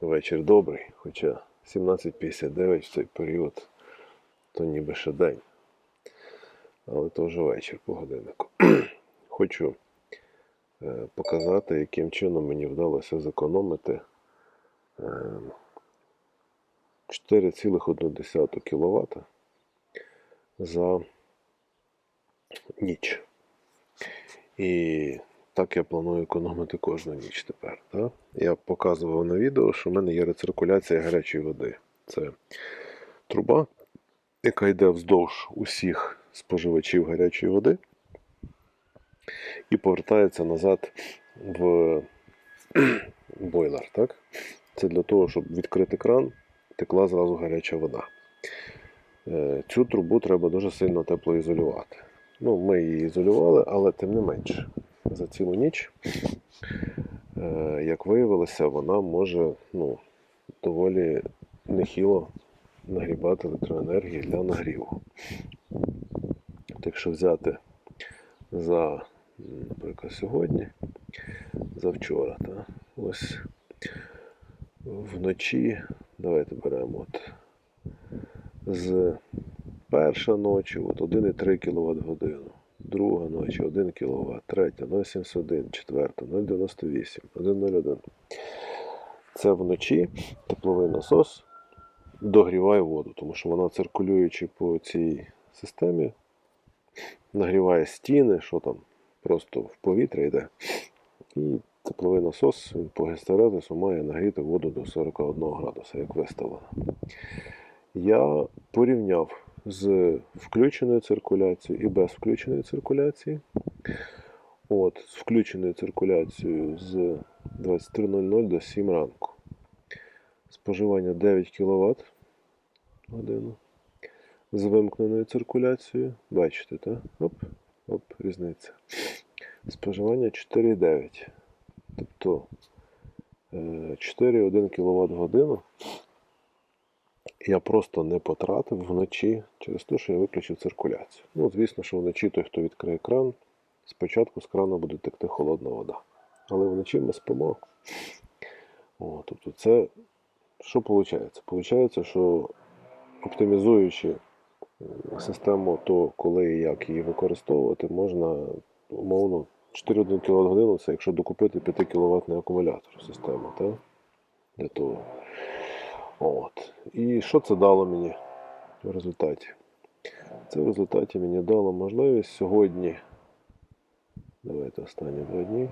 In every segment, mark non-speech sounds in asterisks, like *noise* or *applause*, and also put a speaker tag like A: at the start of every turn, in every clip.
A: вечір добрий, хоча 17.59 в цей період то ніби ще день. Але то вже вечір по годиннику. *clears throat* Хочу е, показати, яким чином мені вдалося зекономити е, 4,1 кВт за ніч. І так я планую економити кожну ніч тепер. Так? Я показував на відео, що в мене є рециркуляція гарячої води. Це труба, яка йде вздовж усіх споживачів гарячої води і повертається назад в *clears throat* бойлер. Так? Це для того, щоб відкрити кран, текла зразу гаряча вода. Е, Цю трубу треба дуже сильно теплоізолювати. Ну, ми її ізолювали, але тим не менше. За цілу ніч, е, як виявилося, вона може ну, доволі нехило нагрібати електроенергії для нагріву. Якщо взяти за, наприклад, сьогодні, за вчора, та, ось вночі, давайте беремо от, з перша ночі от 1,3 кВт годину, друга ночі 1 кВт, третя 0,71, четверта 0,98, 1,01. Це вночі тепловий насос догріває воду, тому що вона циркулюючи по цій системі, нагріває стіни, що там просто в повітря йде. І тепловий насос він по гестерезису має нагріти воду до 41 градуса, як виставлено. Я порівняв з включеною циркуляцією і без включеної циркуляції. От, з включеною циркуляцією з 23.00 до 7 ранку. Споживання 9 кВт годину. З вимкненою циркуляцією. Бачите, так? Оп, оп, різниця. Споживання 4,9. Тобто е, 4,1 кВт годину я просто не потратив вночі через те, що я виключив циркуляцію. Ну, звісно, що вночі той, хто відкриє кран, спочатку з крана буде текти холодна вода. Але вночі ми спимо. О, тобто це що виходить? Получається, що оптимізуючи систему, то коли і як її використовувати, можна умовно 4,1 кВт годину, це якщо докупити 5 кВт акумулятор так? Для того. От. І що це дало мені в результаті? Це в результаті мені дало можливість сьогодні, давайте останні два дні,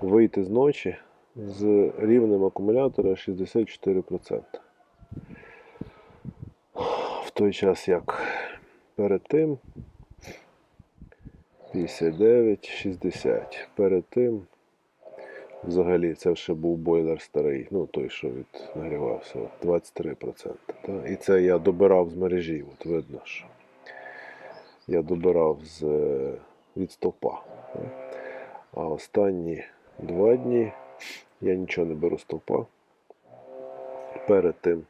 A: вийти з ночі з рівнем акумулятора 64%. В той час, як перед тим 59, 60. Перед тим взагалі це ще був бойлер старий, ну той, що від нагрівався, 23%. Та? І це я добирав з мережі, от видно, що я добирав з, е, від стовпа. Та? А останні два дні я нічого не беру з стовпа. Перед тим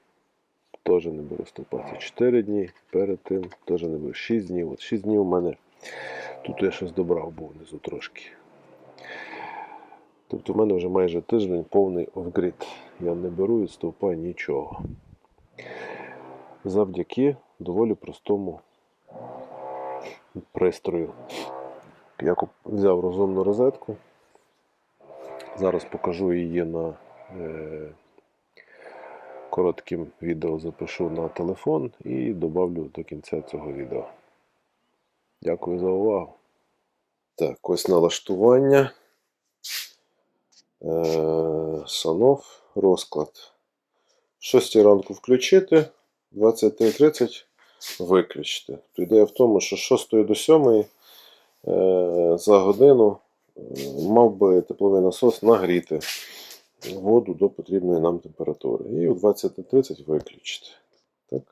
A: теж не беру стовпа. Це 4 дні, перед тим теж не беру. 6 днів. От 6 днів у мене тут я щось добрав був внизу трошки. Тобто в мене вже майже тиждень повний офгрід. Я не беру від стовпа нічого. Завдяки доволі простому пристрою. Я взяв розумну розетку. Зараз покажу її на е, коротким відео запишу на телефон і добавлю до кінця цього відео. Дякую за увагу. Так, ось налаштування. Е, Санов, розклад. 6 ранку включити, 23.30 виключити. Ідея в тому, що з 6 до 7 е, за годину е, мав би тепловий насос нагріти воду до потрібної нам температури. І о 20.30 виключити. Так?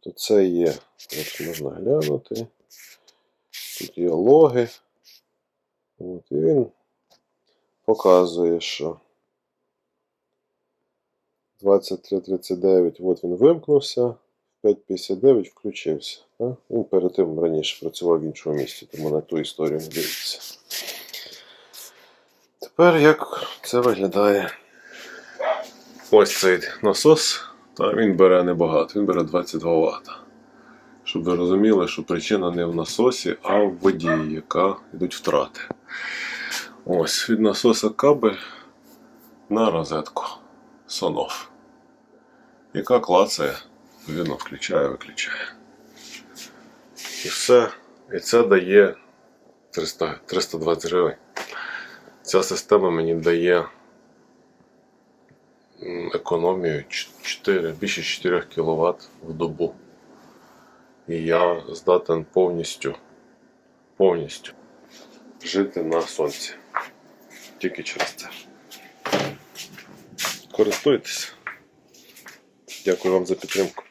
A: То це є, ось можна глянути. Тут є логи. От, і він показує, що 23.39, от він вимкнувся, в 5.59 включився. Так? Він перед тим раніше працював в іншому місці, тому на ту історію не дивіться. Тепер як це виглядає Ось цей насос, та він бере небагато, він бере 22 Вт. Щоб ви розуміли, що причина не в насосі, а в воді, яка йдуть втрати. Ось від насоса кабель на розетку Sonoff, яка клацає, відповідно включає, виключає. І все. І це дає 300, 320 гривень. Ця система мені дає економію 4, більше 4 кВт в добу. І я здатен повністю, повністю жити на сонці. Тільки через це. Користуйтесь. Дякую вам за підтримку.